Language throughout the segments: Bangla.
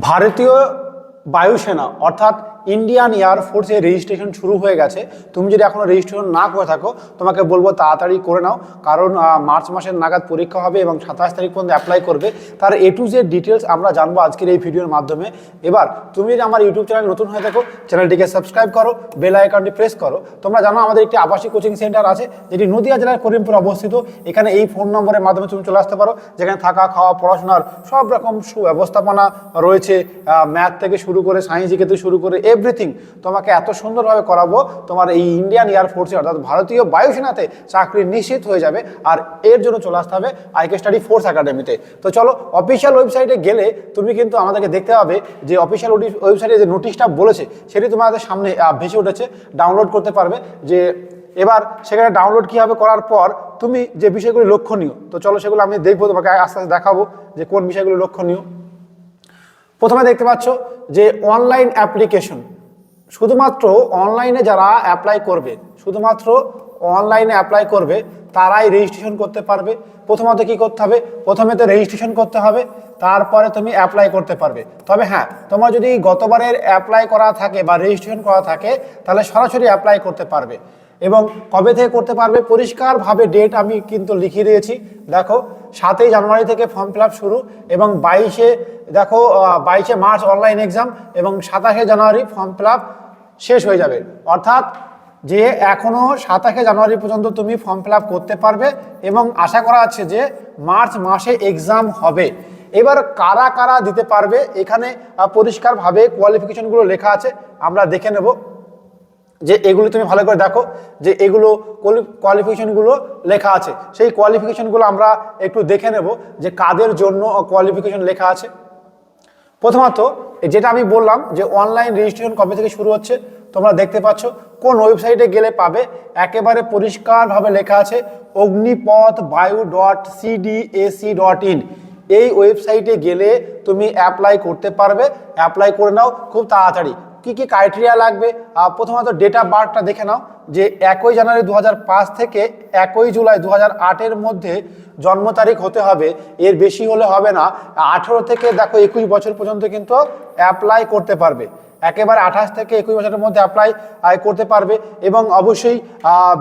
ভারতীয় বায়ুসেনা অর্থাৎ ইন্ডিয়ান এয়ার ফোর্সের রেজিস্ট্রেশন শুরু হয়ে গেছে। তুমি যদি এখনও রেজিস্ট্রেশন না করে থাকো, তোমাকে বলব তাড়াতাড়ি করে নাও। কারণ মার্চ মাসের নাগাদ পরীক্ষা হবে এবং সাতাশ তারিখ পর্যন্ত অ্যাপ্লাই করবে। তার এ টু জেড ডিটেলস আমরা জানব আজকের এই ভিডিওর মাধ্যমে। এবার, তুমি যদি আমার ইউটিউব চ্যানেল নতুন হয়ে থাকো চ্যানেলটিকে সাবস্ক্রাইব করো বেল আইকনটি প্রেস করো। তোমরা জানো আমাদের একটি আবাসিক কোচিং সেন্টার আছে, যেটি নদিয়া জেলার করিমপুর অবস্থিত। এখানে এই ফোন নম্বরের মাধ্যমে তুমি চলে আসতে পারো। যেখানে থাকা, খাওয়া, পড়াশোনার সব রকম সুব্যবস্থাপনা রয়েছে। ম্যাথ থেকে শুরু করে সায়েন্স থেকে শুরু করে এভরিথিং তোমাকে এত সুন্দরভাবে করাবো। তোমার এই ইন্ডিয়ান এয়ার ফোর্সে অর্থাৎ ভারতীয় বায়ুসেনাতে চাকরি নিশ্চিত হয়ে যাবে। আর এর জন্য চলে আসতে হবে আইকে স্টাডি ফোর্স একাডেমিতে তো চলো অফিসিয়াল ওয়েবসাইটে গেলে তুমি কিন্তু আমাদেরকে দেখতে পাবে যে অফিসিয়াল ওয়েবসাইটে যে নোটিশটা বলেছে, সেটি তোমাদের সামনে ভেসে উঠেছে। ডাউনলোড করতে পারবে যে এবার সেখানে ডাউনলোড কীভাবে করার পর তুমি যে বিষয়গুলি লক্ষণীয়, তো চলো সেগুলো আমি দেখব, তোমাকে আস্তে আস্তে দেখাবো যে কোন বিষয়গুলো লক্ষণীয়। প্রথমে দেখতে পাচ্ছ যে অনলাইন অ্যাপ্লিকেশন শুধুমাত্র অনলাইনে যারা অ্যাপ্লাই করবে, শুধুমাত্র অনলাইনে অ্যাপ্লাই করবে, তারাই রেজিস্ট্রেশন করতে পারবে। প্রথমত কি করতে হবে? প্রথমে তো রেজিস্ট্রেশন করতে হবে, তারপরে তুমি অ্যাপ্লাই করতে পারবে। তবে হ্যাঁ তোমার যদি গতবারের অ্যাপ্লাই করা থাকে বা রেজিস্ট্রেশন করা থাকে, তাহলে সরাসরি অ্যাপ্লাই করতে পারবে। এবং কবে থেকে করতে পারবে, পরিষ্কারভাবে ডেট আমি কিন্তু লিখিয়ে দিয়েছি। দেখো, সাতই জানুয়ারি থেকে ফর্ম ফিল শুরু এবং বাইশে, দেখো বাইশে মার্চ অনলাইন এক্সাম এবং সাতাশে জানুয়ারি ফর্ম ফিল শেষ হয়ে যাবে। অর্থাৎ যে এখনও সাতাশে জানুয়ারি পর্যন্ত তুমি ফর্ম ফিল করতে পারবে এবং আশা করা আছে যে মার্চ মাসে এক্সাম হবে। এবার কারা কারা দিতে পারবে, এখানে পরিষ্কারভাবে কোয়ালিফিকেশনগুলো লেখা আছে, আমরা দেখে নেব। যে এগুলো তুমি ভালো করে দেখো যে এগুলো কোয়ালিফিকেশনগুলো লেখা আছে। সেই কোয়ালিফিকেশনগুলো আমরা একটু দেখে নেব যে কাদের জন্য কোয়ালিফিকেশন লেখা আছে। প্রথমত যেটা আমি বললাম যে অনলাইন রেজিস্ট্রেশন কবে থেকে শুরু হচ্ছে, তোমরা দেখতে পাচ্ছ কোন ওয়েবসাইটে গেলে পাবে। একেবারে পরিষ্কারভাবে লেখা আছে অগ্নিপথ বায়ু ডট সিডিএসি ডট ইন এই ওয়েবসাইটে গেলে তুমি অ্যাপ্লাই করতে পারবে। অ্যাপ্লাই করে নাও খুব তাড়াতাড়ি। কি কি ক্রাইটেরিয়া লাগবে? প্রথমত ডেট অফ বার্থটা দেখে নাও, যে একই জানুয়ারি দু হাজার পাঁচ থেকে একই জুলাই দু হাজার মধ্যে জন্ম তারিখ হতে হবে। এর বেশি হলে হবে না। আঠেরো থেকে দেখো একুশ বছর পর্যন্ত কিন্তু অ্যাপ্লাই করতে পারবে। একেবারে আঠাশ থেকে একুশ বছরের মধ্যে অ্যাপ্লাই করতে পারবে এবং অবশ্যই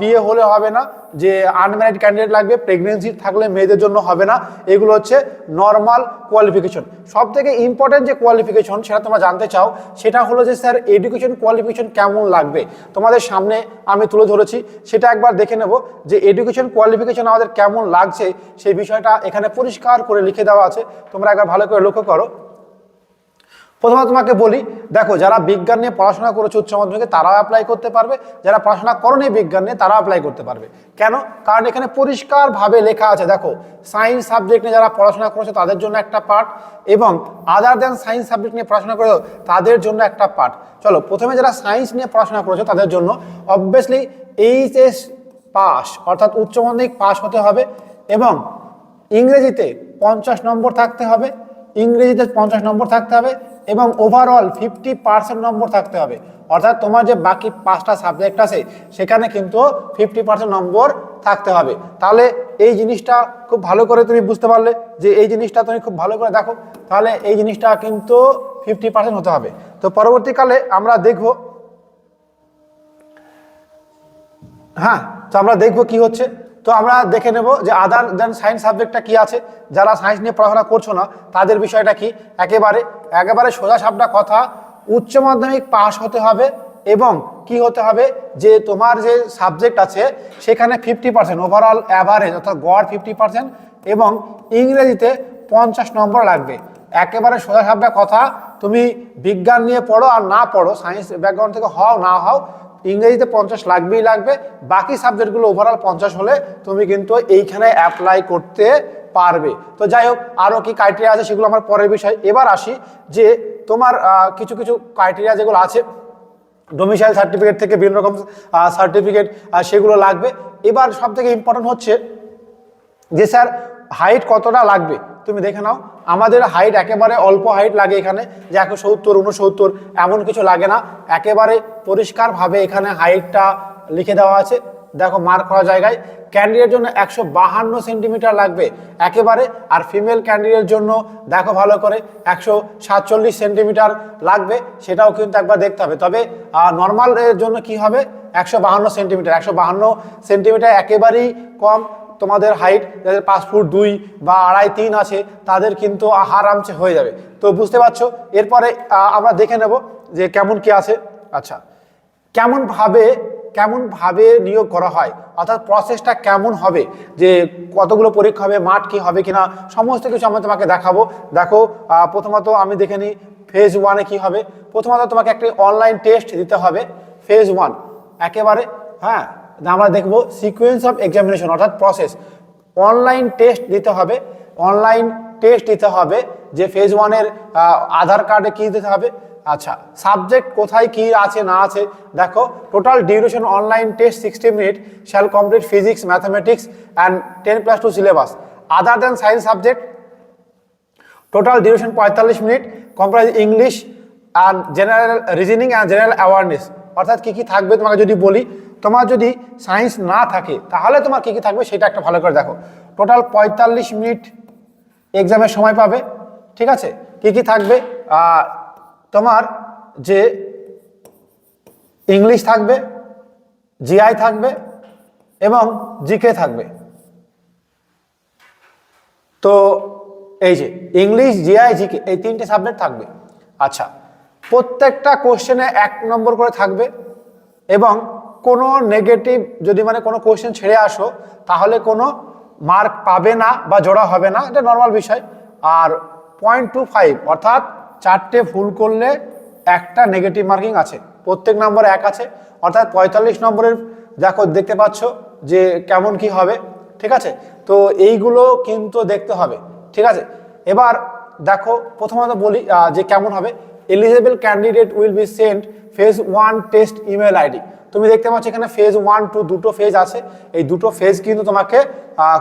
বিয়ে হলে হবে না, যে আনম্যারিড ক্যান্ডিডেট লাগবে প্রেগনেন্সি থাকলে মেয়েদের জন্য হবে না, এগুলো হচ্ছে নর্মাল কোয়ালিফিকেশন সব থেকে ইম্পর্টেন্ট যে কোয়ালিফিকেশন সেটা তোমরা জানতে চাও, সেটা হলো যে স্যার এডুকেশন কোয়ালিফিকেশন কেমন লাগবে? তোমাদের সামনে আমি তুলে ধরেছি, সেটা একবার দেখে নেব যে এডুকেশন কোয়ালিফিকেশন আমাদের কেমন লাগছে, সেই বিষয়টা এখানে পরিষ্কার করে লিখে দেওয়া আছে। তোমরা একবার ভালো করে লক্ষ্য করো। প্রথমে তোমাকে বলি, দেখো, যারা বিজ্ঞান নিয়ে পড়াশোনা করেছে উচ্চ মাধ্যমিকে, তারাও অ্যাপ্লাই করতে পারবে। যারা পড়াশোনা করনি বিজ্ঞান নিয়ে, তারাও অ্যাপ্লাই করতে পারবে। কেন? কারণ এখানে পরিষ্কারভাবে লেখা আছে, দেখো সায়েন্স সাবজেক্ট নিয়ে যারা পড়াশোনা করেছে, তাদের জন্য একটা পার্ট এবং আদার দ্যান সায়েন্স সাবজেক্ট নিয়ে পড়াশোনা করেছ, তাদের জন্য একটা পার্ট চলো, প্রথমে যারা সায়েন্স নিয়ে পড়াশোনা করেছ, তাদের জন্য অবভিয়াসলি এইচএস পাস অর্থাৎ উচ্চ মাধ্যমিক পাস হতে হবে এবং ইংরেজিতে পঞ্চাশ নম্বর থাকতে হবে, ইংরেজিতে পঞ্চাশ নম্বর থাকতে হবে এবং ওভারঅল ফিফটি পার্সেন্ট নম্বর থাকতে হবে। অর্থাৎ তোমার যে বাকি পাঁচটা সাবজেক্ট আছে, সেখানে কিন্তু ফিফটি পার্সেন্ট নম্বর থাকতে হবে। তাহলে এই জিনিসটা খুব ভালো করে তুমি বুঝতে পারলে যে এই জিনিসটা তুমি খুব ভালো করে দেখো, তাহলে এই জিনিসটা কিন্তু ফিফটি পার্সেন্ট হতে হবে। তো পরবর্তীকালে আমরা দেখব হ্যাঁ তো আমরা দেখব কি হচ্ছে। তো আমরা দেখে নেব যে আদার দেন সায়েন্স সাবজেক্টটা কি আছে। যারা সায়েন্স নিয়ে পড়াশোনা করছ না, তাদের বিষয়টা কি? একেবারে একেবারে সোজা সাপটা কথা, উচ্চ মাধ্যমিক পাশ হতে হবে এবং কি হতে হবে? যে তোমার যে সাবজেক্ট আছে, সেখানে ফিফটি পার্সেন্ট ওভারঅল অ্যাভারেজ অর্থাৎ গড় ফিফটি পার্সেন্ট এবং ইংরেজিতে পঞ্চাশ নম্বর লাগবে। একেবারে সোজা সাপটা কথা, তুমি বিজ্ঞান নিয়ে পড়ো আর না পড়ো সায়েন্স ব্যাকগ্রাউন্ড থেকে হও না হও ইংরেজিতে পঞ্চাশ লাগবেই লাগবে। বাকি সাবজেক্টগুলো ওভারঅল পঞ্চাশ হলে তুমি কিন্তু এইখানে অ্যাপ্লাই করতে পারবে। তো যাই হোক আরও কি ক্রাইটেরিয়া আছে সেগুলো আমার পরের বিষয়। এবার আসি যে তোমার কিছু কিছু ক্রাইটেরিয়া যেগুলো আছে ডোমিসাইল সার্টিফিকেট থেকে বিভিন্ন রকম সার্টিফিকেট সেগুলো লাগবে। এবার সব থেকে ইম্পর্টেন্ট হচ্ছে যে, স্যার হাইট কতটা লাগবে? তুমি দেখে নাও। আমাদের হাইট একেবারে অল্প হাইট লাগে এখানে, যে একশো সত্তর উনসত্তর এমন কিছু লাগে না। একেবারে পরিষ্কারভাবে এখানে হাইটটা লিখে দেওয়া আছে। দেখো মার্ক করা জায়গায় ক্যান্ডিডের জন্য একশো বাহান্ন সেন্টিমিটার লাগবে একেবারে, আর ফিমেল ক্যান্ডিডের জন্য দেখো ভালো করে, একশো সাতচল্লিশ সেন্টিমিটার লাগবে, সেটাও কিন্তু একবার দেখতে হবে। তবে নর্মাল এর জন্য কি হবে? একশো বাহান্ন সেন্টিমিটার একশো বাহান্ন সেন্টিমিটার একেবারেই কম। তোমাদের হাইট যাদের পাঁচ ফুট দুই বা আড়াই তিন আছে, তাদের কিন্তু আরামসে হয়ে যাবে। তো বুঝতে পারছ? এরপরে আমরা দেখে নেব যে কেমন কি আছে। আচ্ছা কেমনভাবে কেমনভাবে নিয়োগ করা হয়, অর্থাৎ প্রসেসটা কেমন হবে, যে কতগুলো পরীক্ষা হবে, মাঠ কি হবে কিনা, সমস্ত কিছু আমি তোমাকে দেখাবো। দেখো প্রথমত আমি দেখে নিই ফেজ ওয়ানে কি হবে? প্রথমত তোমাকে একটি অনলাইন টেস্ট দিতে হবে ফেজ ওয়ান একেবারে হ্যাঁ? আমরা দেখব সিকুয়েন্স অফ এক্সামিনেশন অর্থাৎ প্রসেস অনলাইন টেস্ট দিতে হবে অনলাইন টেস্ট দিতে হবে যে ফেজ ওয়ানের আধার কার্ডে কী দিতে হবে। আচ্ছা সাবজেক্ট কোথায় কি আছে, না আছে, দেখো total duration online test sixty minute shall complete physics mathematics and ten plus two syllabus other than science subject total duration পঁয়তাল্লিশ minute comprise English and general reasoning and general awareness অর্থাৎ কী কী থাকবে তোমাকে যদি বলি তোমার যদি সায়েন্স না থাকে, তাহলে তোমার কী কী থাকবে সেটা একটা ভালো করে দেখো। টোটাল পঁয়তাল্লিশ মিনিট এক্সামের সময় পাবে, ঠিক আছে? কী কী থাকবে? তোমার যে ইংলিশ থাকবে জিআই থাকবে এবং জিকে থাকবে। তো এই যে ইংলিশ জিআই জিকে এই তিনটে সাবজেক্ট থাকবে। আচ্ছা প্রত্যেকটা কোশ্চেনে এক নম্বর করে থাকবে এবং কোনো নেগেটিভ যদি মানে কোনো কোয়েশ্চেন ছেড়ে আসো, তাহলে কোনো মার্ক পাবে না বা জোড়া হবে না, এটা নর্মাল বিষয়। আর পয়েন্ট টু ফাইভ অর্থাৎ চারটে ভুল করলে একটা নেগেটিভ মার্কিং আছে, প্রত্যেক নম্বরে এক আছে। অর্থাৎ পঁয়তাল্লিশ নম্বরের দেখো, দেখতে পাচ্ছ যে কেমন কি হবে, ঠিক আছে? তো এইগুলো কিন্তু দেখতে হবে, ঠিক আছে? এবার দেখো, প্রথমত বলি যে কেমন হবে eligible candidate will be sent phase one test email ID তুমি দেখতে পাচ্ছ এখানে ফেজ ওয়ান টু দুটো ফেজ আছে। এই দুটো ফেজ কিন্তু তোমাকে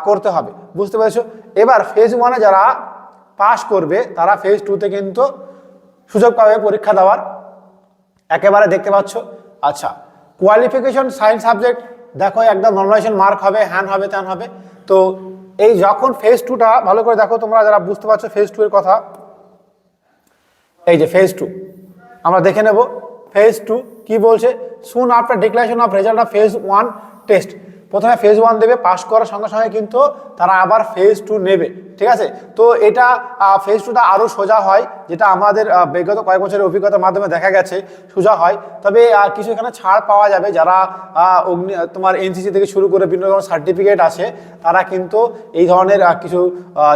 করতে হবে। বুঝতে পেরেছ? এবার ফেজ ওয়ানে যারা পাস করবে, তারা ফেজ টুতে কিন্তু সুযোগ পাবে পরীক্ষা দেওয়ার। একেবারে দেখতে পাচ্ছ? আচ্ছা কোয়ালিফিকেশন সায়েন্স সাবজেক্ট দেখো, একদম নর্মালাইজেশন মার্ক হবে হ্যান হবে ত্যান হবে। তো এই যখন ফেজ টুটা ভালো করে দেখো তোমরা যারা বুঝতে পারছ ফেজ টু এর কথা এই যে ফেজ টু আমরা দেখে নেব ফেজ টু কি বলছে। Soon after declaration of result of phase one test প্রথমে ফেজ ওয়ান দেবে পাস করার সঙ্গে সঙ্গে কিন্তু তারা আবার ফেজ টু নেবে, ঠিক আছে? তো এটা ফেজ টুটা আরও সোজা হয়, যেটা আমাদের বিগত কয়েক বছরের অভিজ্ঞতার মাধ্যমে দেখা গেছে, সোজা হয়। তবে কিছু এখানে ছাড় পাওয়া যাবে, যারা অগ্নি তোমার এনসিসি থেকে শুরু করে বিভিন্ন ধরনের সার্টিফিকেট আছে, তারা কিন্তু এই ধরনের কিছু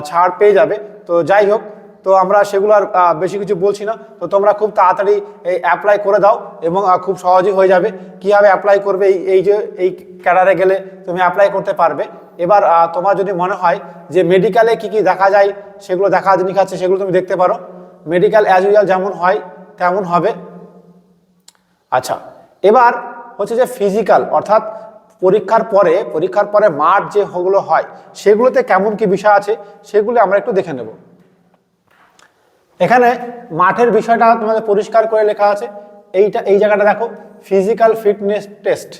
ছাড় পেয়ে যাবে। তো যাই হোক তো আমরা সেগুলো আর বেশি কিছু বলছি না। তো তোমরা খুব তাড়াতাড়ি এই অ্যাপ্লাই করে দাও এবং খুব সহজেই হয়ে যাবে। কীভাবে অ্যাপ্লাই করবে এই এই যে, এই ক্যাডারে গেলে তুমি অ্যাপ্লাই করতে পারবে। এবার তোমার যদি মনে হয় যে মেডিকেলে কি কি দেখা যায়, সেগুলো দেখা দেখাচ্ছে সেগুলো তুমি দেখতে পারো। মেডিকেল অ্যাজ ইউজুয়াল যেমন হয়, তেমন হবে। আচ্ছা এবার হচ্ছে যে ফিজিক্যাল অর্থাৎ পরীক্ষার পরে পরীক্ষার পরে মাঠ যে হগুলো হয়, সেগুলোতে কেমন কি বিষয় আছে, সেগুলো আমরা একটু দেখে নেব। এখানে মাঠের বিষয়টা তোমাদের পরিষ্কার করে লেখা আছে। এইটা, এই জায়গাটা দেখো ফিজিক্যাল ফিটনেস টেস্ট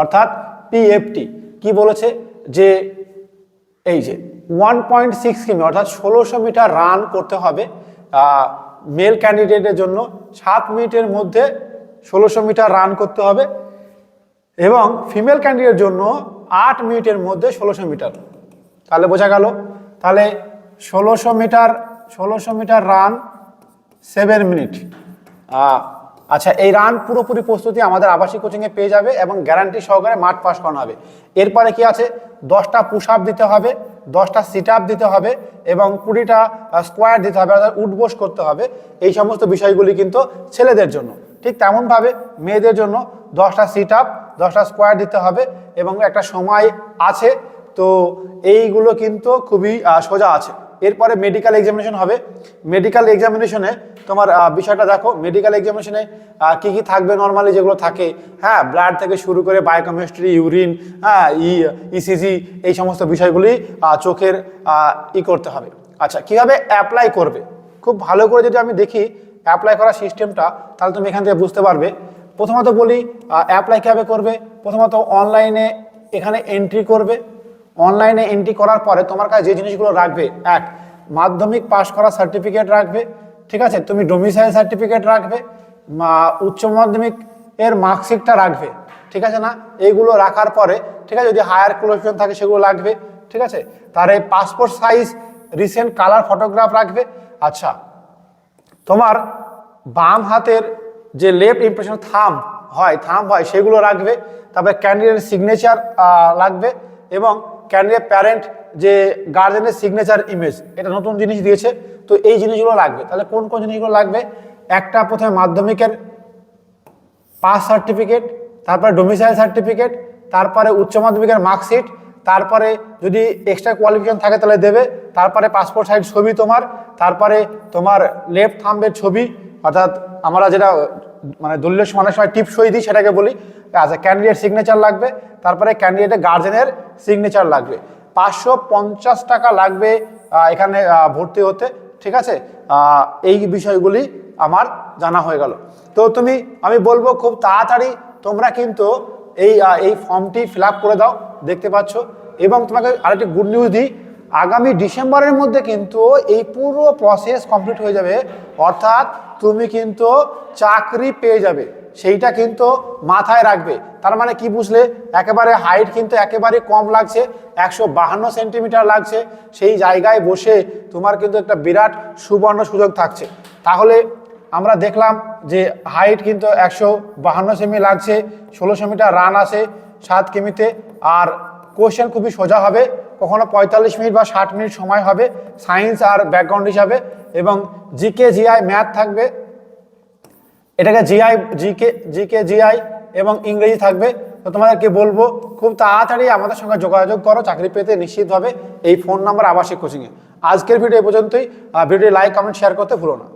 অর্থাৎ পিএফটি কি বলেছে? যে এই যে ওয়ান পয়েন্ট সিক্স কিমি, অর্থাৎ ষোলোশো মিটার রান করতে হবে মেল ক্যান্ডিডেটের জন্য। সাত মিনিটের মধ্যে ষোলোশো মিটার রান করতে হবে এবং ফিমেল ক্যান্ডিডেটের জন্য আট মিনিটের মধ্যে ষোলোশো মিটার। তাহলে বোঝা গেল। তাহলে ষোলোশো মিটার ষোলোশো মিটার রান সেভেন মিনিট আচ্ছা এই রান পুরোপুরি প্রস্তুতি আমাদের আবাসিক কোচিংয়ে পেয়ে যাবে এবং গ্যারান্টি সহকারে মাঠ পাস করানো হবে। এরপরে কি আছে? দশটা পুশ আপ দিতে হবে, দশটা সিট আপ দিতে হবে এবং কুড়িটা স্কোয়ার দিতে হবে, অর্থাৎ উঠবোস করতে হবে। এই সমস্ত বিষয়গুলি কিন্তু ছেলেদের জন্য। ঠিক তেমনভাবে মেয়েদের জন্য দশটা সিট আপ দশটা স্কোয়ার দিতে হবে এবং একটা সময় আছে। তো এইগুলো কিন্তু খুবই সোজা আছে। এরপরে মেডিকেল এক্সামিনেশন হবে। মেডিকেল এক্সামিনেশনে তোমার বিষয়টা দেখো। মেডিকেল এক্সামিনেশনে কি কি থাকবে নর্মালি যেগুলো থাকে? হ্যাঁ ব্লাড থেকে শুরু করে বায়োকেমিস্ট্রি ইউরিন হ্যাঁ ই ইসিজি এই সমস্ত বিষয়গুলি চোখের ই করতে হবে। আচ্ছা কীভাবে অ্যাপ্লাই করবে? খুব ভালো করে যদি আমি দেখি অ্যাপ্লাই করার সিস্টেমটা তাহলে তুমি এখান থেকে বুঝতে পারবে। প্রথমত বলি অ্যাপ্লাই কীভাবে করবে? প্রথমত অনলাইনে এখানে এন্ট্রি করবে। অনলাইনে এন্ট্রি করার পরে তোমার কাছে যে জিনিসগুলো রাখবে, এক, মাধ্যমিক পাশ করা সার্টিফিকেট রাখবে, ঠিক আছে? তুমি ডোমিসাইল সার্টিফিকেট রাখবে উচ্চ মাধ্যমিক এর মার্কশিটটা রাখবে, ঠিক আছে না? এইগুলো রাখার পরে, ঠিক আছে? যদি হায়ার কোয়ালিফিকেশন থাকে সেগুলো লাগবে, ঠিক আছে? তার এই passport size recent colour photograph রাখবে। আচ্ছা তোমার বাম হাতের যে লেফট ইমপ্রেশন থাম হয় থাম হয়, সেগুলো রাখবে। তারপরে ক্যান্ডিডেট সিগনেচার লাগবে এবং ক্যান্ডিডেট প্যারেন্ট যে গার্জেনের সিগনেচার ইমেজ এটা নতুন জিনিস দিয়েছে, তো এই জিনিসগুলো লাগবে। তাহলে কোন কোন জিনিসগুলো লাগবে? একটা প্রথমে মাধ্যমিকের পাস সার্টিফিকেট তারপরে ডোমিসাইল সার্টিফিকেট তারপরে উচ্চ মাধ্যমিকের মার্কশিট তারপরে যদি এক্সট্রা কোয়ালিফিকেশন থাকে তাহলে দেবে, তারপরে পাসপোর্ট সাইজ ছবি তোমার, তারপরে তোমার লেফট থাম্বের ছবি, অর্থাৎ আমরা যেটা মানে দলীয় সমানের সময় টিপ সই দিই সেটাকে বলি। আচ্ছা ক্যান্ডিডেট সিগনেচার লাগবে, তারপরে ক্যান্ডিডেটের গার্জেনের সিগনেচার লাগবে। পাঁচশো পঞ্চাশ টাকা লাগবে এখানে ভর্তি হতে, ঠিক আছে? এই বিষয়গুলি আমার জানা হয়ে গেল। তো তুমি, আমি বলব খুব তাড়াতাড়ি, তোমরা কিন্তু এই এই ফর্মটি ফিল করে দাও, দেখতে পাচ্ছ। এবং তোমাকে আরেকটি গুড নিউজ দিই আগামী ডিসেম্বরের মধ্যে কিন্তু এই পুরো প্রসেস কমপ্লিট হয়ে যাবে। অর্থাৎ তুমি কিন্তু চাকরি পেয়ে যাবে। সেইটা কিন্তু মাথায় রাখবে। তার মানে কি বুঝলে? একেবারে হাইট কিন্তু একেবারে কম লাগছে। একশো বাহান্ন সেন্টিমিটার লাগছে। সেই জায়গায় বসে তোমার কিন্তু একটা বিরাট সুবর্ণ সুযোগ থাকছে। তাহলে আমরা দেখলাম যে হাইট কিন্তু একশো বাহান্ন সেমি লাগছে ষোলোশো মিটার রান আছে সাত কিমিতে। আর কোশ্চেন খুবই সোজা হবে। কখনো পঁয়তাল্লিশ মিনিট বা ষাট মিনিট সময় হবে সায়েন্স আর ব্যাকগ্রাউন্ড হিসাবে। এবং জিকে জিআই ম্যাথ থাকবে। এটাকে জিআই জিকে জিকে জিআই এবং ইংরেজি থাকবে। তো তোমাদেরকে বলব, খুব তাড়াতাড়ি আমাদের সঙ্গে যোগাযোগ করো, চাকরি পেতে নিশ্চিতভাবে। এই ফোন নাম্বার আবাসিক কোচিংয়ে আজকের ভিডিও এ পর্যন্তই। ভিডিও লাইক কমেন্ট শেয়ার করতে ভুলো না।